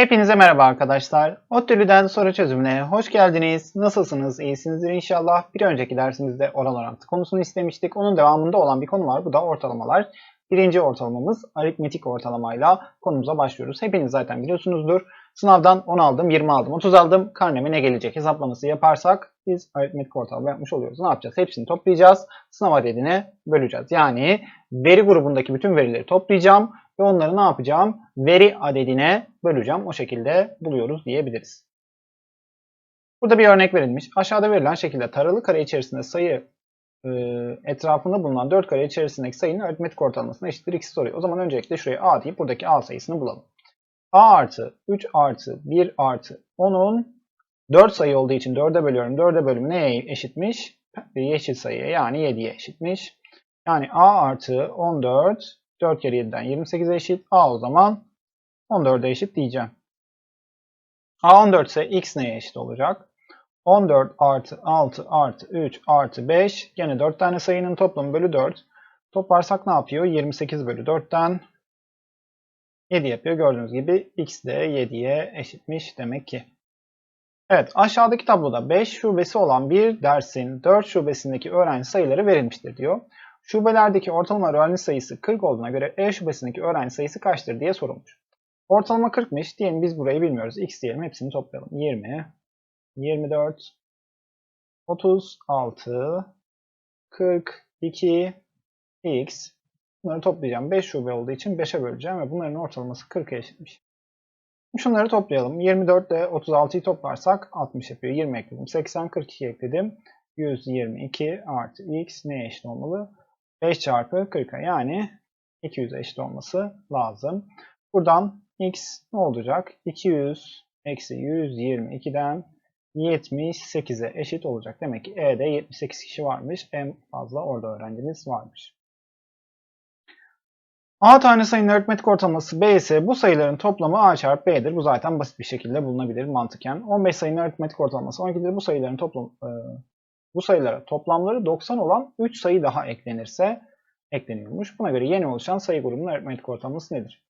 Hepinize merhaba arkadaşlar. ODTÜ'den soru çözümüne hoş geldiniz. Nasılsınız? İyisinizdir inşallah. Bir önceki dersimizde oran orantı konusunu istemiştik. Onun devamında olan bir konu var. Bu da ortalamalar. Birinci ortalamamız aritmetik ortalamayla konumuza başlıyoruz. Hepiniz zaten biliyorsunuzdur. Sınavdan 10 aldım, 20 aldım, 30 aldım. Karneme ne gelecek hesaplaması yaparsak biz aritmetik ortalama yapmış oluyoruz. Ne yapacağız? Hepsini toplayacağız. Sınav adedine böleceğiz. Yani veri grubundaki bütün verileri toplayacağım ve onları ne yapacağım? Veri adedine böleceğim. O şekilde buluyoruz diyebiliriz. Burada bir örnek verilmiş. Aşağıda verilen şekilde taralı kare içerisinde sayı e, etrafında bulunan 4 kare içerisindeki sayının aritmetik ortalamasına eşittir x soruyor. O zaman öncelikle şuraya a deyip buradaki a sayısını bulalım. A artı 3 artı 1 artı 10'un 4 sayı olduğu için 4'e bölüyorum. 4'e bölümü neye eşitmiş? Yeşil sayıya yani 7'ye eşitmiş. Yani a artı 14 4 kere 7'den 28'e eşit. A o zaman 14'e eşit diyeceğim. A 14 ise x neye eşit olacak? 14 artı 6 artı 3 artı 5. Gene 4 tane sayının toplamı bölü 4. Toplarsak ne yapıyor? 28 bölü 4'ten 7 yapıyor. Gördüğünüz gibi x de 7'ye eşitmiş demek ki. Evet aşağıdaki tabloda 5 şubesi olan bir dersin 4 şubesindeki öğrenci sayıları verilmiştir diyor. Şubelerdeki ortalama öğrenci sayısı 40 olduğuna göre E şubesindeki öğrenci sayısı kaçtır diye sorulmuş. Ortalama 40'mış. Diyelim biz burayı bilmiyoruz. X diyelim. Hepsini toplayalım. 20, 24, 36, 42, X. Bunları toplayacağım. 5 şube olduğu için 5'e böleceğim ve bunların ortalaması 40'a eşitmiş. Şunları toplayalım. 24 ile 36'yı toplarsak 60 yapıyor. 20 ekledim. 80, 42 ekledim. 122 artı x neye eşit olmalı? 5 çarpı 40'a yani 200'e eşit olması lazım. Buradan x ne olacak? 200 eksi 122'den 78'e eşit olacak. Demek ki E'de 78 kişi varmış. En fazla orada öğrencimiz varmış. A tane sayının aritmetik ortalaması B ise bu sayıların toplamı A çarpı B'dir. Bu zaten basit bir şekilde bulunabilir mantıken. 15 sayının aritmetik ortalaması 12'dir. Bu sayıların toplam, e, bu sayılara toplamları 90 olan 3 sayı daha eklenirse ekleniyormuş. Buna göre yeni oluşan sayı grubunun aritmetik ortalaması nedir?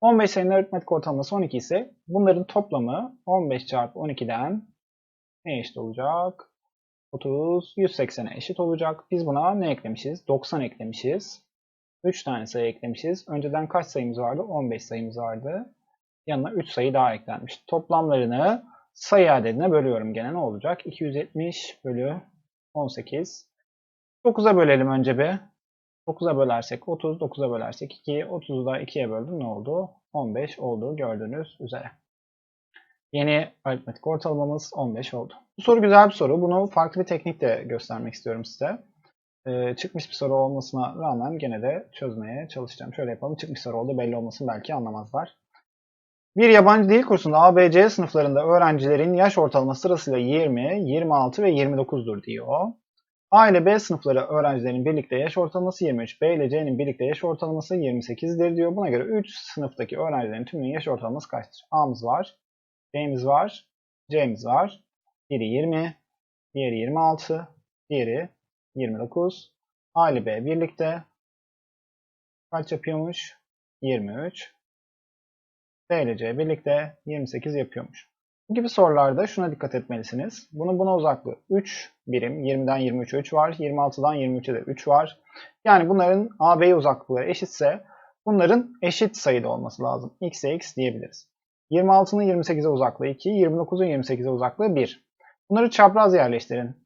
15 sayının aritmetik ortalaması 12 ise bunların toplamı 15 çarpı 12'den ne eşit olacak? 30, 180'e eşit olacak. Biz buna ne eklemişiz? 90 eklemişiz. 3 tane sayı eklemişiz. Önceden kaç sayımız vardı? 15 sayımız vardı. Yanına 3 sayı daha eklenmiş. Toplamlarını sayı adedine bölüyorum gene ne olacak? 270 bölü 18. 9'a bölelim önce bir. 9'a bölersek 30, 9'a bölersek 2, 30'u da 2'ye böldüm ne oldu? 15 oldu gördüğünüz üzere. Yeni aritmetik ortalamamız 15 oldu. Bu soru güzel bir soru. Bunu farklı bir teknikle göstermek istiyorum size. Ee, çıkmış bir soru olmasına rağmen gene de çözmeye çalışacağım. Şöyle yapalım. Çıkmış soru oldu belli olmasın belki anlamazlar. Bir yabancı dil kursunda A, B, C sınıflarında öğrencilerin yaş ortalaması sırasıyla 20, 26 ve 29'dur diyor. A ile B sınıfları öğrencilerin birlikte yaş ortalaması 23, B ile C'nin birlikte yaş ortalaması 28'dir diyor. Buna göre 3 sınıftaki öğrencilerin tümünün yaş ortalaması kaçtır? A'mız var, B'miz var, C'miz var. Biri 20, diğeri 26, diğeri 29. A ile B birlikte kaç yapıyormuş? 23. B ile C birlikte 28 yapıyormuş. Bu gibi sorularda şuna dikkat etmelisiniz. Bunun buna uzaklığı 3 birim. 20'den 23'e 3 var. 26'dan 23'e de 3 var. Yani bunların A, B uzaklıkları eşitse bunların eşit sayıda olması lazım. X'e X diyebiliriz. 26'nın 28'e uzaklığı 2, 29'un 28'e uzaklığı 1. Bunları çapraz yerleştirin.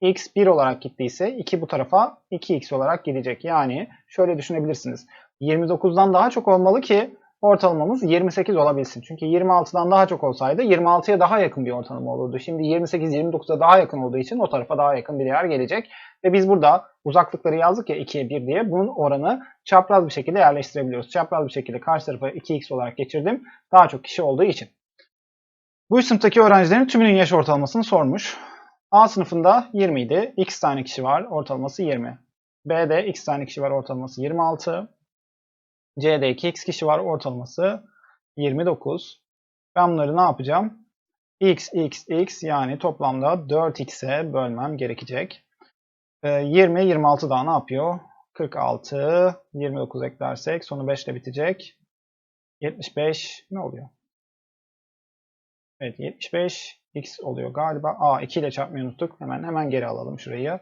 X 1 olarak gittiyse 2 bu tarafa 2x olarak gidecek. Yani şöyle düşünebilirsiniz. 29'dan daha çok olmalı ki ortalamamız 28 olabilsin. Çünkü 26'dan daha çok olsaydı 26'ya daha yakın bir ortalama olurdu. Şimdi 28 29'a daha yakın olduğu için o tarafa daha yakın bir değer gelecek. Ve biz burada uzaklıkları yazdık ya 2'ye 1 diye. Bunun oranı çapraz bir şekilde yerleştirebiliyoruz. Çapraz bir şekilde karşı tarafa 2x olarak geçirdim. Daha çok kişi olduğu için. Bu sınıftaki öğrencilerin tümünün yaş ortalamasını sormuş. A sınıfında 20 idi. X tane kişi var. Ortalaması 20. B'de X tane kişi var. Ortalaması 26. C'de 2X kişi var. Ortalaması 29. Ben bunları ne yapacağım? X, X, X yani toplamda 4X'e bölmem gerekecek. 20, 26 daha ne yapıyor? 46, 29 eklersek sonu 5 ile bitecek. 75 ne oluyor? Evet 75 x oluyor galiba. Aa 2 ile çarpmayı unuttuk. Hemen hemen geri alalım şurayı.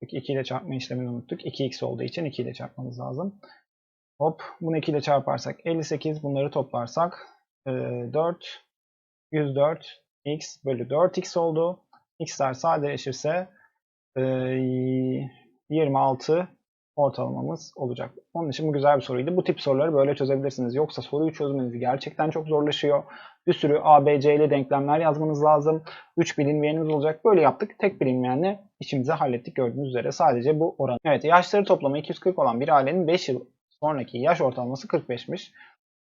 2 ile çarpma işlemini unuttuk. 2x olduğu için 2 ile çarpmamız lazım. Hop bunu 2 ile çarparsak 58 bunları toplarsak e, 4 104 x bölü 4x oldu. x'ler sadeleşirse e, 26 ortalamamız olacak. Onun için bu güzel bir soruydu. Bu tip soruları böyle çözebilirsiniz. Yoksa soruyu çözmeniz gerçekten çok zorlaşıyor. Bir sürü ABC'li denklemler yazmanız lazım. 3 bilinmeyeniniz olacak. Böyle yaptık. Tek bilinmeyenle işimizi hallettik gördüğünüz üzere. Sadece bu oran. Evet yaşları toplamı 240 olan bir ailenin 5 yıl sonraki yaş ortalaması 45'miş.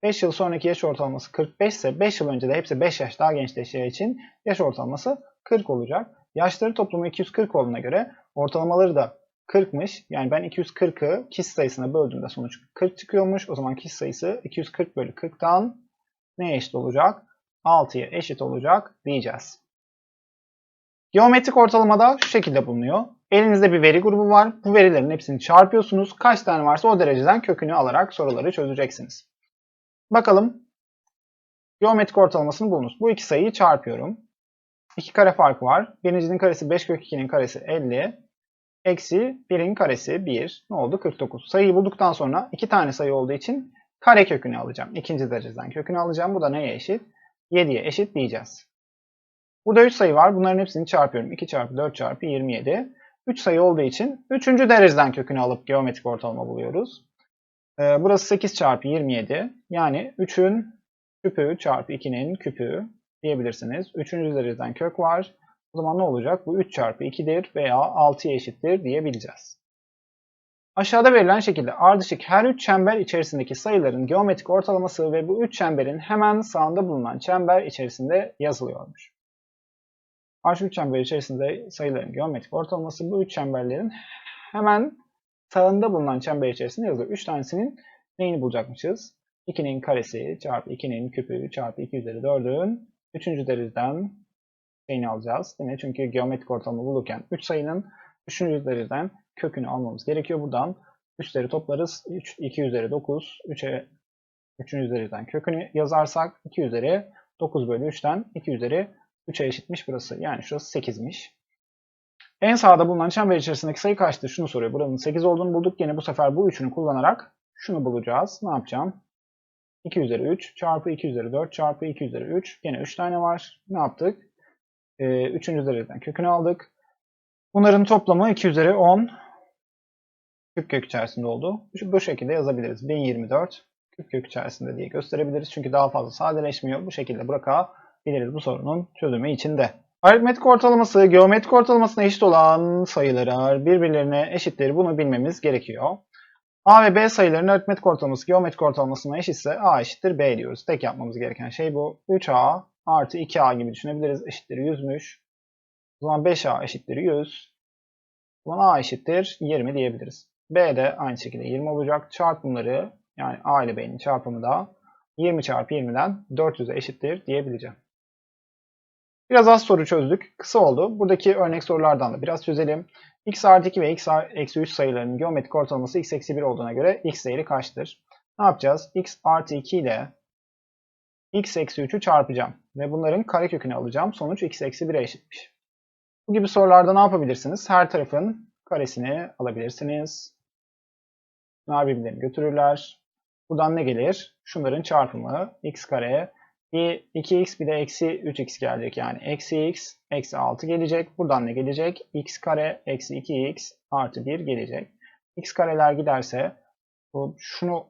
5 yıl sonraki yaş ortalaması 45 ise 5 yıl önce de hepsi 5 yaş daha gençleşeceği için yaş ortalaması 40 olacak. Yaşları toplamı 240 olduğuna göre ortalamaları da 40'mış. Yani ben 240'ı kişi sayısına böldüğümde sonuç 40 çıkıyormuş. O zaman kişi sayısı 240 bölü 40'tan neye eşit olacak? 6'ya eşit olacak diyeceğiz. Geometrik ortalamada şu şekilde bulunuyor. Elinizde bir veri grubu var. Bu verilerin hepsini çarpıyorsunuz. Kaç tane varsa o dereceden kökünü alarak soruları çözeceksiniz. Bakalım. Geometrik ortalamasını bulunuz. Bu iki sayıyı çarpıyorum. 2 kare farkı var. Birincinin karesi 5 kök 2'nin karesi 50. Eksi 1'in karesi 1. Ne oldu? 49. Sayıyı bulduktan sonra 2 tane sayı olduğu için kare kökünü alacağım. İkinci dereceden kökünü alacağım. Bu da neye eşit? 7'ye eşit diyeceğiz. Burada 3 sayı var. Bunların hepsini çarpıyorum. 2 çarpı 4 çarpı 27. 3 sayı olduğu için 3. dereceden kökünü alıp geometrik ortalama buluyoruz. Ee, burası 8 çarpı 27. Yani 3'ün küpü çarpı 2'nin küpü diyebilirsiniz. 3. dereceden kök var. O zaman ne olacak? Bu 3 çarpı 2'dir veya 6'ya eşittir diyebileceğiz. Aşağıda verilen şekilde ardışık her 3 çember içerisindeki sayıların geometrik ortalaması ve bu 3 çemberin hemen sağında bulunan çember içerisinde yazılıyormuş. Ardışık çember içerisinde sayıların geometrik ortalaması bu 3 çemberlerin hemen sağında bulunan çember içerisinde yazılıyor. 3 tanesinin neyini bulacakmışız? 2'nin karesi çarpı 2'nin küpü çarpı 2 üzeri 4'ün 3. dereceden şeyini alacağız. Mi? Çünkü geometrik ortalama bulurken 3 sayının 3. dereceden kökünü almamız gerekiyor. Buradan üstleri toplarız. 3, 2 üzeri 9. 3'e 3. üzeriden kökünü yazarsak 2 üzeri 9 bölü 3'ten 2 üzeri 3'e eşitmiş burası. Yani şurası 8'miş. En sağda bulunan çember içerisindeki sayı kaçtır? Şunu soruyor. Buranın 8 olduğunu bulduk. Yine bu sefer bu üçünü kullanarak şunu bulacağız. Ne yapacağım? 2 üzeri 3 çarpı 2 üzeri 4 çarpı 2 üzeri 3. Yine 3 tane var. Ne yaptık? Ee, 3. dereceden kökünü aldık. Bunların toplamı 2 üzeri 10 küp içerisinde oldu. Bu şekilde yazabiliriz. 1024 küp içerisinde diye gösterebiliriz. Çünkü daha fazla sadeleşmiyor. Bu şekilde bırakabiliriz bu sorunun çözümü içinde. Aritmetik ortalaması, geometrik ortalamasına eşit olan sayılar birbirlerine eşittir. Bunu bilmemiz gerekiyor. A ve B sayılarının aritmetik ortalaması geometrik ortalamasına eşitse A eşittir B diyoruz. Tek yapmamız gereken şey bu. 3A artı 2A gibi düşünebiliriz. Eşittir 100'müş. O zaman 5A eşittir 100. O zaman A eşittir 20 diyebiliriz. B de aynı şekilde 20 olacak. Çarpımları yani A ile B'nin çarpımı da 20 çarpı 20'den 400'e eşittir diyebileceğim. Biraz az soru çözdük. Kısa oldu. Buradaki örnek sorulardan da biraz çözelim. x artı 2 ve x eksi 3 sayılarının geometrik ortalaması x eksi 1 olduğuna göre x değeri kaçtır? Ne yapacağız? x artı 2 ile x eksi 3'ü çarpacağım. Ve bunların karekökünü alacağım. Sonuç x eksi 1'e eşitmiş. Bu gibi sorularda ne yapabilirsiniz? Her tarafın karesini alabilirsiniz. Bunlar birbirlerini götürürler. Buradan ne gelir? Şunların çarpımı x kare bir 2x bir de eksi 3x gelecek. Yani eksi x eksi 6 gelecek. Buradan ne gelecek? x kare eksi 2x artı 1 gelecek. x kareler giderse bu şunu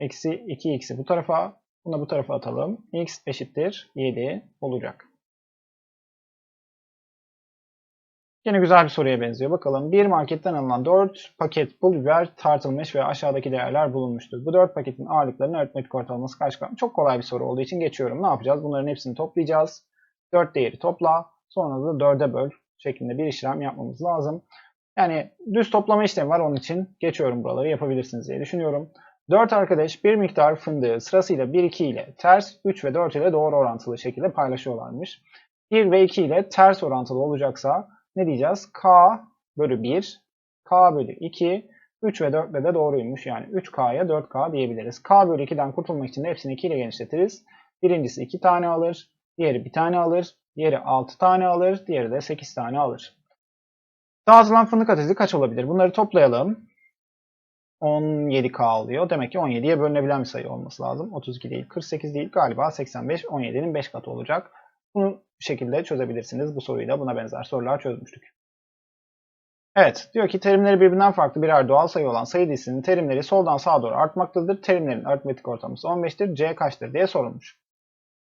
eksi 2x'i bu tarafa bunu bu tarafa atalım. x eşittir 7 olacak. Yine güzel bir soruya benziyor. Bakalım bir marketten alınan 4 paket pul biber tartılmış ve aşağıdaki değerler bulunmuştur. Bu 4 paketin ağırlıklarının aritmetik ortalaması kaç gram? Çok kolay bir soru olduğu için geçiyorum. Ne yapacağız? Bunların hepsini toplayacağız. 4 değeri topla. Sonra da 4'e böl şeklinde bir işlem yapmamız lazım. Yani düz toplama işlemi var onun için geçiyorum buraları yapabilirsiniz diye düşünüyorum. 4 arkadaş bir miktar fındığı sırasıyla 1-2 ile ters, 3 ve 4 ile doğru orantılı şekilde paylaşıyorlarmış. 1 ve 2 ile ters orantılı olacaksa ne diyeceğiz? K bölü 1, K bölü 2, 3 ve 4 de doğruymuş. Yani 3K'ya 4K diyebiliriz. K bölü 2'den kurtulmak için de hepsini 2 ile genişletiriz. Birincisi 2 tane alır. Diğeri bir tane alır. Diğeri 6 tane alır. Diğeri de 8 tane alır. Dağıtılan fındık adedi kaç olabilir? Bunları toplayalım. 17K alıyor. Demek ki 17'ye bölünebilen bir sayı olması lazım. 32 değil, 48 değil. Galiba 85, 17'nin 5 katı olacak. Bunu bu şekilde çözebilirsiniz. Bu soruyu da buna benzer sorular çözmüştük. Evet, diyor ki terimleri birbirinden farklı birer doğal sayı olan sayı dizisinin terimleri soldan sağa doğru artmaktadır. Terimlerin aritmetik ortalaması 15'tir. C kaçtır diye sorulmuş.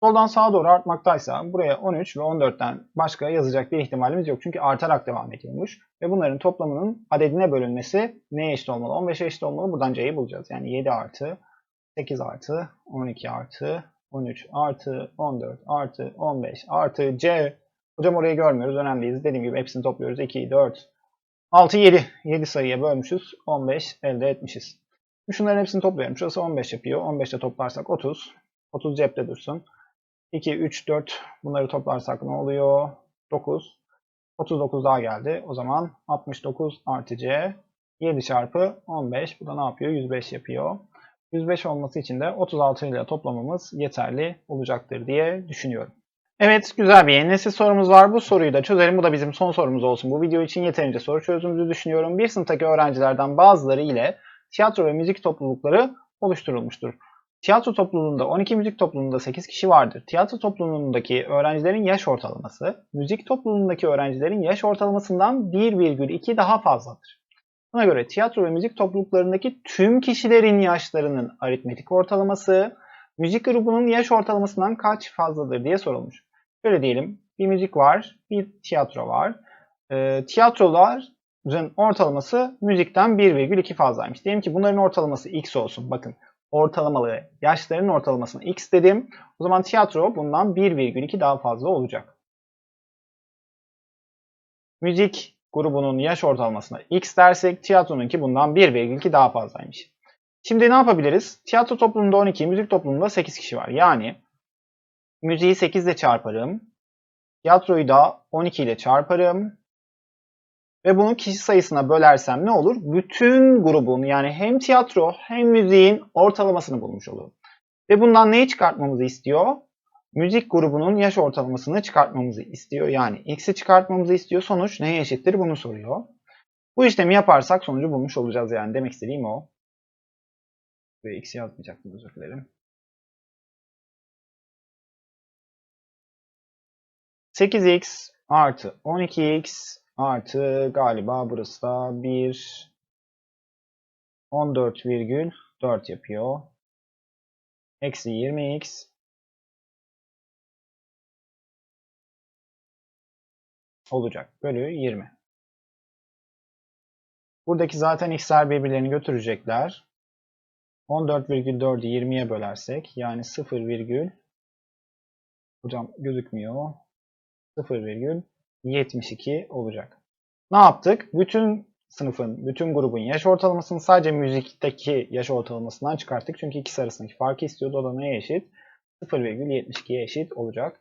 Soldan sağa doğru artmaktaysa buraya 13 ve 14'ten başka yazacak bir ihtimalimiz yok. Çünkü artarak devam ediyormuş. Ve bunların toplamının adedine bölünmesi neye eşit olmalı? 15'e eşit olmalı. Buradan C'yi bulacağız. Yani 7 artı 8 artı 12 artı 13 artı 14 artı 15 artı C. Hocam orayı görmüyoruz. Önemli değil. Dediğim gibi hepsini topluyoruz. 2, 4, 6, 7. 7 sayıya bölmüşüz. 15 elde etmişiz. Şunların hepsini topluyorum. Şurası 15 yapıyor. 15 ile toplarsak 30. 30 cepte dursun. 2, 3, 4 bunları toplarsak ne oluyor? 9. 39 daha geldi. O zaman 69 artı C 7 çarpı 15. Bu da ne yapıyor? 105 yapıyor. 105 olması için de 36 ile toplamamız yeterli olacaktır diye düşünüyorum. Evet güzel bir nesil sorumuz var. Bu soruyu da çözelim. Bu da bizim son sorumuz olsun. Bu video için yeterince soru çözdüğümüzü düşünüyorum. Bir sınıftaki öğrencilerden bazıları ile tiyatro ve müzik toplulukları oluşturulmuştur. Tiyatro topluluğunda 12, müzik topluluğunda 8 kişi vardır. Tiyatro topluluğundaki öğrencilerin yaş ortalaması, müzik topluluğundaki öğrencilerin yaş ortalamasından 1,2 daha fazladır. Buna göre tiyatro ve müzik topluluklarındaki tüm kişilerin yaşlarının aritmetik ortalaması, müzik grubunun yaş ortalamasından kaç fazladır diye sorulmuş. Şöyle diyelim, bir müzik var, bir tiyatro var. E, tiyatroların ortalaması müzikten 1,2 fazlaymış. Diyelim ki bunların ortalaması x olsun. Bakın ortalamaları, yaşlarının ortalamasını x dedim. O zaman tiyatro bundan 1,2 daha fazla olacak. Müzik grubunun yaş ortalamasına x dersek tiyatronunki bundan 1,2 daha fazlaymış. Şimdi ne yapabiliriz? Tiyatro toplumunda 12, müzik toplumunda 8 kişi var. Yani müziği 8 ile çarparım. Tiyatroyu da 12 ile çarparım. Ve bunu kişi sayısına bölersem ne olur? Bütün grubun yani hem tiyatro hem müziğin ortalamasını bulmuş olurum. Ve bundan neyi çıkartmamızı istiyor? Müzik grubunun yaş ortalamasını çıkartmamızı istiyor. Yani x'i çıkartmamızı istiyor. Sonuç neye eşittir bunu soruyor. Bu işlemi yaparsak sonucu bulmuş olacağız yani. Demek istediğim o. Ve x yazmayacaktım özür dilerim. 8x artı 12x artı galiba burası da 1 14,4 yapıyor. Eksi 20x olacak. Bölü 20. Buradaki zaten x'ler birbirlerini götürecekler. 14,4'ü 20'ye bölersek yani 0, hocam gözükmüyor. 0,72 olacak. Ne yaptık? Bütün sınıfın, bütün grubun yaş ortalamasını sadece müzikteki yaş ortalamasından çıkarttık. Çünkü ikisi arasındaki farkı istiyordu. O da neye eşit? 0,72'ye eşit olacak.